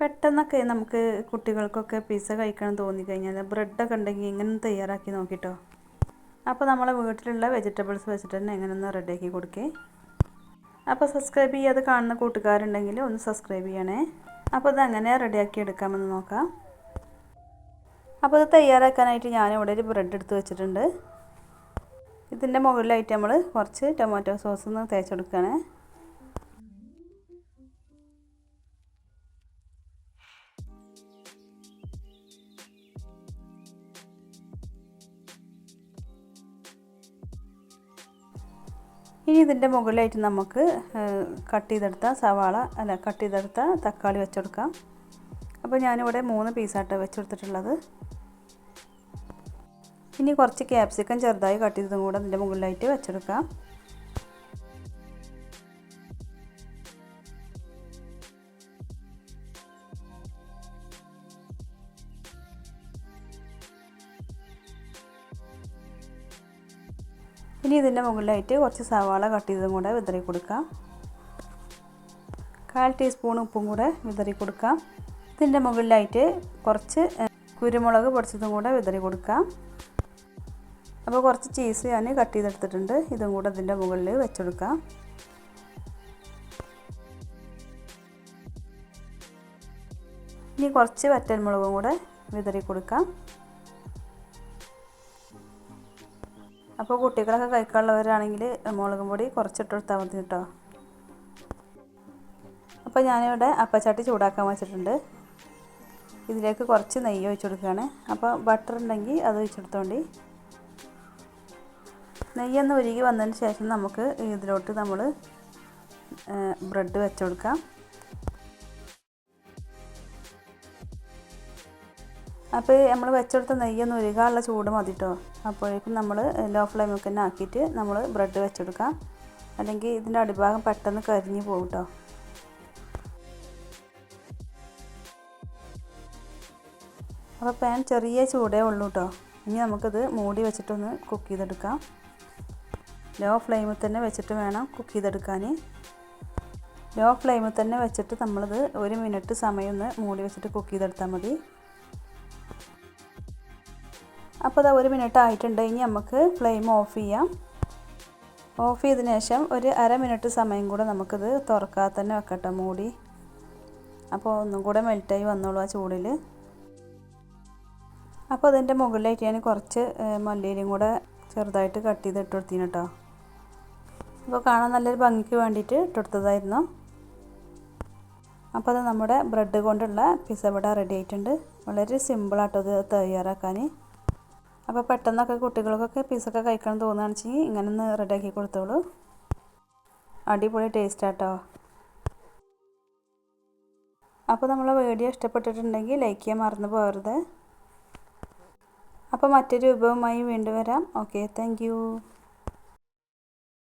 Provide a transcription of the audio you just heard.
പെട്ടെന്നൊക്കെ നമുക്ക് കുട്ടികൾക്കൊക്കെ പിസ്സ കഴിക്കണം തോന്നിക്കഴിഞ്ഞാൽ ബ്രെഡൊക്കെ ഉണ്ടെങ്കിൽ ഇങ്ങനെ തയ്യാറാക്കി നോക്കിട്ടോ. അപ്പോൾ നമ്മളെ വീട്ടിലുള്ള വെജിറ്റബിൾസ് വെച്ചിട്ട് തന്നെ എങ്ങനെ ഒന്ന് റെഡിയാക്കി കൊടുക്കേ. അപ്പോൾ സബ്സ്ക്രൈബ് ചെയ്യാതെ കാണുന്ന കൂട്ടുകാരുണ്ടെങ്കിൽ ഒന്ന് സബ്സ്ക്രൈബ് ചെയ്യണേ. അപ്പോൾ ഇത് എങ്ങനെ റെഡിയാക്കി എടുക്കാമെന്ന് നോക്കാം. അപ്പോൾ ഇത് തയ്യാറാക്കാനായിട്ട് ഞാനിവിടെ ഒരു ബ്രെഡ് എടുത്ത് വെച്ചിട്ടുണ്ട്. ഇതിന്റെ മുകളിലായിട്ട് നമ്മൾ കുറച്ച് ടൊമാറ്റോ സോസ് ഒന്ന് തേച്ചെടുക്കുകയാണ് ഇനി ഇതിന്റെ മുകളിലായിട്ട് നമുക്ക് കട്ട് ചെയ്തെടുത്ത സവാള അല്ല കട്ട് ചെയ്തെടുത്ത തക്കാളി വെച്ചെടുക്കാം. അപ്പോൾ ഞാനിവിടെ മൂന്ന് പീസായിട്ട് വെച്ചെടുത്തിട്ടുള്ളത്. ഇനി കുറച്ച് ക്യാപ്സിക്കം ചെറുതായി കട്ട് ചെയ്തതും കൂടെ അതിന്റെ മുകളിലായിട്ട് വെച്ചെടുക്കാം. ഇനി ഇതിന്റെ മുകളിലായിട്ട് കുറച്ച് സവാള കട്ട് ചെയ്തതും കൂടെ വിതറി കൊടുക്കാം. കാൽ ടീസ്പൂൺ ഉപ്പും കൂടെ വിതറി കൊടുക്കാം. ഇതിന്റെ മുകളിലായിട്ട് കുറച്ച് കുരുമുളക് പൊടിച്ചതും കൂടെ വിതറി കൊടുക്കാം. അപ്പോൾ കുറച്ച് ചീസ് ഞാൻ കട്ട് ചെയ്തെടുത്തിട്ടുണ്ട്. ഇതും കൂടെ ഇതിന്റെ മുകളിൽ വെച്ചെടുക്കാം. ഇനി കുറച്ച് വറ്റൽമുളകും കൂടെ വിതറി കൊടുക്കാം. അപ്പോൾ കുട്ടികളൊക്കെ കഴിക്കാനുള്ളവരാണെങ്കിൽ മുളകും പൊടി കുറച്ചിട്ട് കൊടുത്താൽ മതി കേട്ടോ. അപ്പോൾ ഞാനിവിടെ അപ്പച്ചാട്ടി ചൂടാക്കാൻ വെച്ചിട്ടുണ്ട്. ഇതിലേക്ക് കുറച്ച് നെയ്യ് ഒഴിച്ചു കൊടുക്കുകയാണ്. അപ്പോൾ ബട്ടർ ഉണ്ടെങ്കിൽ അത് ഒഴിച്ചെടുത്തോണ്ടി നെയ്യൊന്ന് ഉരുകി വന്നതിന് ശേഷം നമുക്ക് ഇതിലോട്ട് നമ്മൾ ബ്രെഡ് വെച്ചു കൊടുക്കാം. അപ്പോൾ നമ്മൾ വെച്ചെടുത്ത നെയ്യൊന്ന് ഒരുകാനുള്ള ചൂട് മതി കേട്ടോ അപ്പോഴേക്കും നമ്മൾ ലോ ഫ്ലെയിമിൽ തന്നെ ആക്കിയിട്ട് നമ്മൾ ബ്രെഡ് വെച്ചെടുക്കാം. അല്ലെങ്കിൽ ഇതിന്റെ അടിഭാഗം പെട്ടെന്ന് കരിഞ്ഞു പോകും കേട്ടോ അപ്പോൾ പാൻ ചെറിയ ചൂടേ ഉള്ളൂ കേട്ടോ ഇനി നമുക്കിത് മൂടി വെച്ചിട്ടൊന്ന് കുക്ക് ചെയ്തെടുക്കാം. ലോ ഫ്ലെയിമിൽ തന്നെ വെച്ചിട്ട് വേണം കുക്ക് ചെയ്തെടുക്കാൻ ലോ ഫ്ലെയിമിൽ തന്നെ വെച്ചിട്ട് നമ്മളിത് ഒരു മിനിറ്റ് സമയം ഒന്ന് മൂടി വെച്ചിട്ട് കുക്ക് ചെയ്തെടുത്താൽ മതി. അപ്പോൾ അത് ഒരു മിനിറ്റ് ആയിട്ടുണ്ട്. ഇനി നമുക്ക് ഫ്ലെയിം ഓഫ് ചെയ്യാം. ഓഫ് ചെയ്തതിന് ശേഷം ഒരു അര മിനിറ്റ് സമയം കൂടെ നമുക്കിത് തുറക്കാതെ തന്നെ വെക്കട്ടെ മൂടി. അപ്പോൾ ഒന്നും കൂടെ മെൽറ്റായി വന്നോളൂ ആ ചൂടിൽ അപ്പോൾ അതിന്റെ മുകളിലേക്ക് ഞാൻ കുറച്ച് മല്ലിയിലും കൂടെ ചെറുതായിട്ട് കട്ട് ചെയ്ത് ഇട്ട് കൊടുത്തിന് കേട്ടോ അപ്പോൾ കാണാൻ നല്ലൊരു ഭംഗിക്ക് വേണ്ടിയിട്ട് ഇട്ടെടുത്തതായിരുന്നു അപ്പോൾ അത് നമ്മുടെ ബ്രെഡ് കൊണ്ടുള്ള പിസ്സ ഇവിടെ റെഡി ആയിട്ടുണ്ട്. വളരെ സിമ്പിളായിട്ടത് തയ്യാറാക്കാൻ. അപ്പോൾ പെട്ടെന്നൊക്കെ കുട്ടികൾക്കൊക്കെ പീസൊക്കെ കഴിക്കണം തോന്നുകയാണെന്ന് ഇങ്ങനെ ഒന്ന് റെഡിയാക്കി കൊടുത്തോളൂ. അടിപൊളി ടേസ്റ്റ് ആട്ടോ. അപ്പോൾ നമ്മളെ വീഡിയോ ഇഷ്ടപ്പെട്ടിട്ടുണ്ടെങ്കിൽ ലൈക്ക് ചെയ്യാൻ മറന്നു പോകരുത്. അപ്പോൾ മറ്റൊരു വിഭവമായി വീണ്ടും വരാം. Okay thank